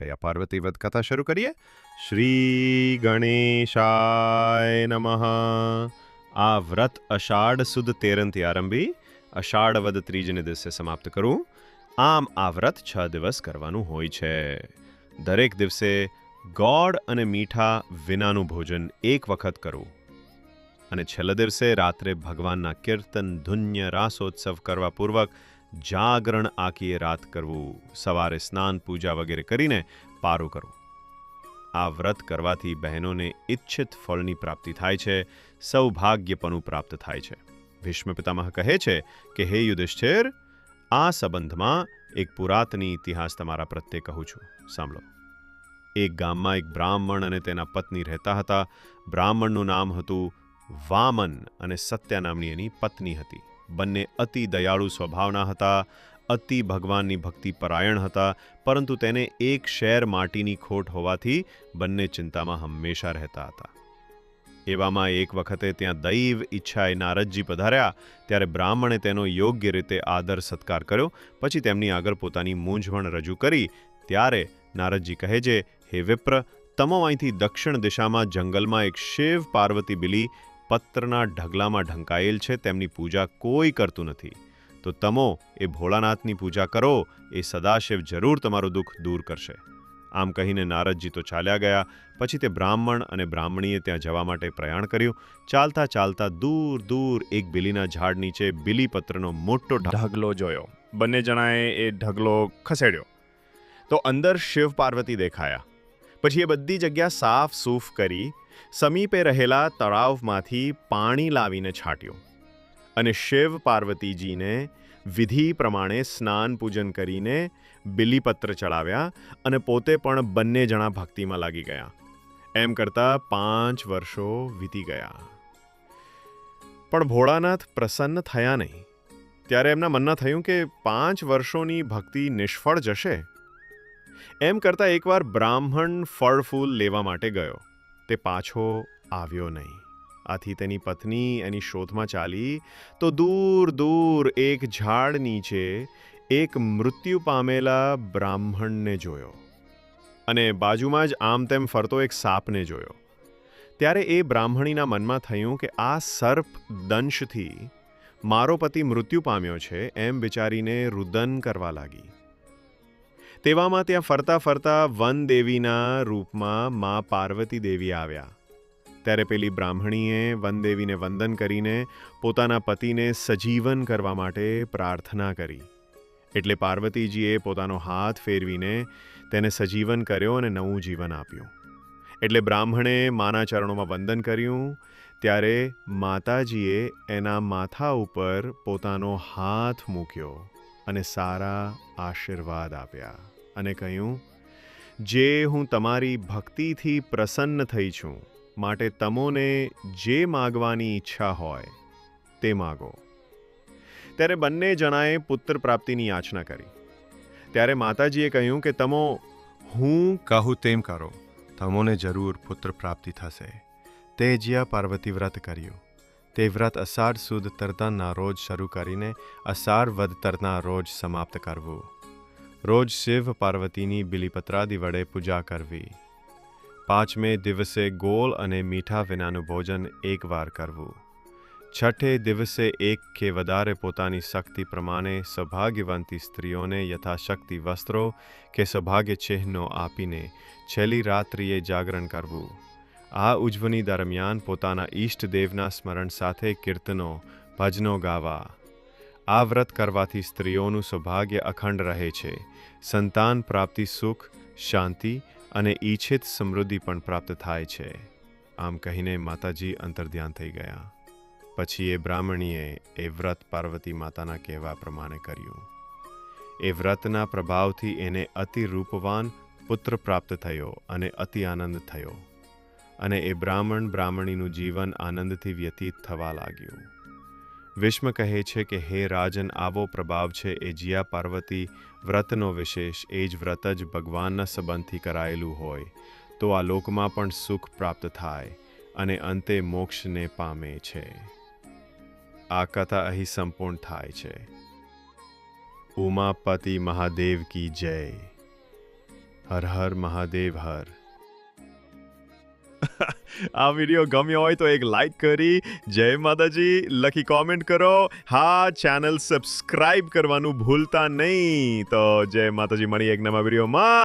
જયા પાર્વતી વધ કથા શરૂ કરીએ. શ્રી ગણેશાય નમઃ. આ વ્રત અષાઢ સુદ તેરનથી આરંભી અષાઢ વદ ત્રીજને દિવસે સમાપ્ત કરું. આમ આ વ્રત છ દિવસ કરવાનું હોય છે. દરેક દિવસે ગોળ અને મીઠા વિનાનું ભોજન એક વખત કરવું અને છેલ્લા દિવસે રાત્રે ભગવાનના કીર્તન, ધુન્ય, રાસોત્સવ કરવા પૂર્વક જાગરણ આખીએ રાત કરવું, સવારે સ્નાન, પૂજા વગેરે કરીને પારું કરવું. આ વ્રત કરવાથી બહેનોને ઈચ્છિત ફળની પ્રાપ્તિ થાય છે, સૌભાગ્યપણું પ્રાપ્ત થાય છે. ભીષ્મ પિતામહ કહે છે કે, હે યુધિષ્ઠિર, આ સંબંધમાં એક પુરાતની ઇતિહાસ તમારા પ્રત્યે કહું છું. સાંભળો. એક ગામમાં એક બ્રાહ્મણ અને તેના પત્ની રહેતા હતા. બ્રાહ્મણનું નામ હતું વામન અને સત્યા નામની એની પત્ની હતી. બંને અતિ દયાળુ સ્વભાવના હતા, અતિ ભગવાનની ભક્તિ પરાયણ હતા, પરંતુ તેને એક શેર માટીની ખોટ હોવાથી બંને ચિંતામાં હંમેશા રહેતા હતા. એવામાં એક વખતે ત્યાં દૈવ ઈચ્છાએ નારદજી પધાર્યા, ત્યારે બ્રાહ્મણે તેનો યોગ્ય રીતે આદર સત્કાર કર્યો, પછી તેમની આગળ પોતાની મૂંઝવણ રજૂ કરી, ત્યારે નારદજી કહે છે, હે વિપ્ર તમો અહીંથી દક્ષિણ દિશામાં જંગલમાં એક શિવ પાર્વતી બિલી પત્રના ઢગલામાં ઢંકાયેલ છે, તેમની પૂજા કોઈ કરતું નથી. તો તમો એ ભોળાનાથની પૂજા કરો, એ સદાશિવ જરૂર તમારું દુઃખ દૂર કરશે. આમ કહીને નારદજી તો ચાલ્યા ગયા, પછી તે બ્રાહ્મણ અને બ્રાહ્મણીએ ત્યાં જવા માટે પ્રયાણ કર્યું. ચાલતા ચાલતા દૂર દૂર એક બિલીના ઝાડ નીચે બિલીપત્રનો મોટો ઢગલો જોયો. બંને જણાએ એ ઢગલો ખસેડ્યો. તો અંદર શિવ પાર્વતી દેખાયા. પછી એ બધી જગ્યા સાફ સૂફ કરી સમીપે રહેલા તળાવમાંથી પાણી લાવીને છાંટ્યું અને શિવ પાર્વતીજીને વિધિ પ્રમાણે સ્નાન પૂજન કરીને બિલીપત્ર ચડાવ્યા અને પોતે પણ બંને જણા ભક્તિમાં લાગી ગયા. એમ કરતા પાંચ વર્ષો વીતી ગયા. પણ ભોળાનાથ પ્રસન્ન થયા નહીં. ત્યારે એમના મનમાં થયું કે પાંચ વર્ષોની ભક્તિ નિષ્ફળ જશે? એમ કરતાં એકવાર બ્રાહ્મણ ફળ ફૂલ લેવા માટે ગયો. તે પાછો આવ્યો નહીં. આથી તેની પત્ની એની શોધમાં ચાલી, તો દૂર દૂર એક ઝાડ નીચે એક મૃત્યુ પામેલા બ્રાહ્મણને જોયો અને બાજુમાં જ આમ તેમ ફરતો એક સાપને જોયો. ત્યારે એ બ્રાહ્મણીના મનમાં થયું કે આ સર્પ દંશથી મારો પતિ મૃત્યુ પામ્યો છે એમ વિચારીને રુદન કરવા લાગી. તેવામાં ત્યાં ફરતા ફરતા વન દેવીના રૂપમાં મા પાર્વતી દેવી આવ્યા. ત્યારે પેલી બ્રાહ્મણીએ વનદેવીને વંદન કરીને પોતાના પતિને સજીવન કરવા માટે પ્રાર્થના કરી. એટલે પાર્વતીજીએ પોતાનો હાથ ફેરવીને તેને સજીવન કર્યો અને નવું જીવન આપ્યું. એટલે બ્રાહ્મણે માના ચરણોમાં વંદન કર્યું, ત્યારે માતાજીએ એના માથા ઉપર પોતાનો હાથ મૂક્યો. અને સારા આશીર્વાદ આપ્યા અને કહ્યું, જે હું તમારી ભક્તિથી પ્રસન્ન થઈ છું, માટે તમોને જે માગવાની ઈચ્છા હોય, તે માગો. ત્યારે બંને જણાએ પુત્ર પ્રાપ્તિની યાચના કરી. ત્યારે માતાજીએ કહ્યું કે, તમો, હું કહું તેમ કરો, તમોને જરૂર પુત્ર પ્રાપ્તિ થશે. તે જ્યાં પાર્વતી વ્રત કર્યું. તે વ્રત અષાઢ સુદ તરતાના રોજ શરૂ કરીને અષાઢ વદ તરના રોજ સમાપ્ત કરવું રોજ શિવ પાર્વતીની બિલીપત્રાદિ વડે પૂજા કરવી પાંચમે દિવસે ગોળ અને મીઠા વિનાનું ભોજન એકવાર કરવું છઠ્ઠે દિવસે એક કે વધારે પોતાની શક્તિ પ્રમાણે સૌભાગ્યવંતી સ્ત્રીઓને યથાશક્તિ વસ્ત્રો કે સૌભાગ્ય ચિહ્નો આપીને છેલ્લી રાત્રિએ જાગરણ કરવું આ ઉજવણી દરમિયાન પોતાના ઈષ્ટદેવના સ્મરણ સાથે કીર્તનો, ભજનો ગાવા. આ વ્રત કરવાથી સ્ત્રીઓનું સૌભાગ્ય અખંડ રહે છે. સંતાન પ્રાપ્તિ સુખ, શાંતિ અને ઈચ્છિત સમૃદ્ધિ પણ પ્રાપ્ત થાય છે. આમ કહીને માતાજી અંતર્ધ્યાન થઈ ગયા. પછી એ બ્રાહ્મણીએ એ વ્રત પાર્વતી માતાના કહેવા પ્રમાણે કર્યું. એ વ્રતના પ્રભાવથી એને અતિ રૂપવાન પુત્ર પ્રાપ્ત થયો અને અતિ આનંદ થયો. અને એ બ્રાહ્મણ બ્રાહ્મણીનું જીવન આનંદથી વ્યતીત થવા લાગ્યું. વિષ્મ કહે છે કે, હે રાજન, આવો પ્રભાવ છે, એ જીયા પાર્વતી વ્રતનો વિશેષ, એ જ વ્રત જ ભગવાનના સંબંધથી કરાયેલું હોય, તો આ લોકમાં પણ સુખ પ્રાપ્ત થાય, અને અંતે મોક્ષને પામે છે. આ કથા અહીં સંપૂર્ણ થાય છે. ઉમાપતિ મહાદેવ કી જય. હર હર મહાદેવ હર. આ વીડિયો ગમ્યો હોય તો એક લાઈક કરી, જય માતાજી, લખી કોમેન્ટ કરો. હા ચેનલ સબસ્ક્રાઇબ કરવાનું ભૂલતા નહીં. તો જય માતાજી મળી એક નવા વિડીયોમાં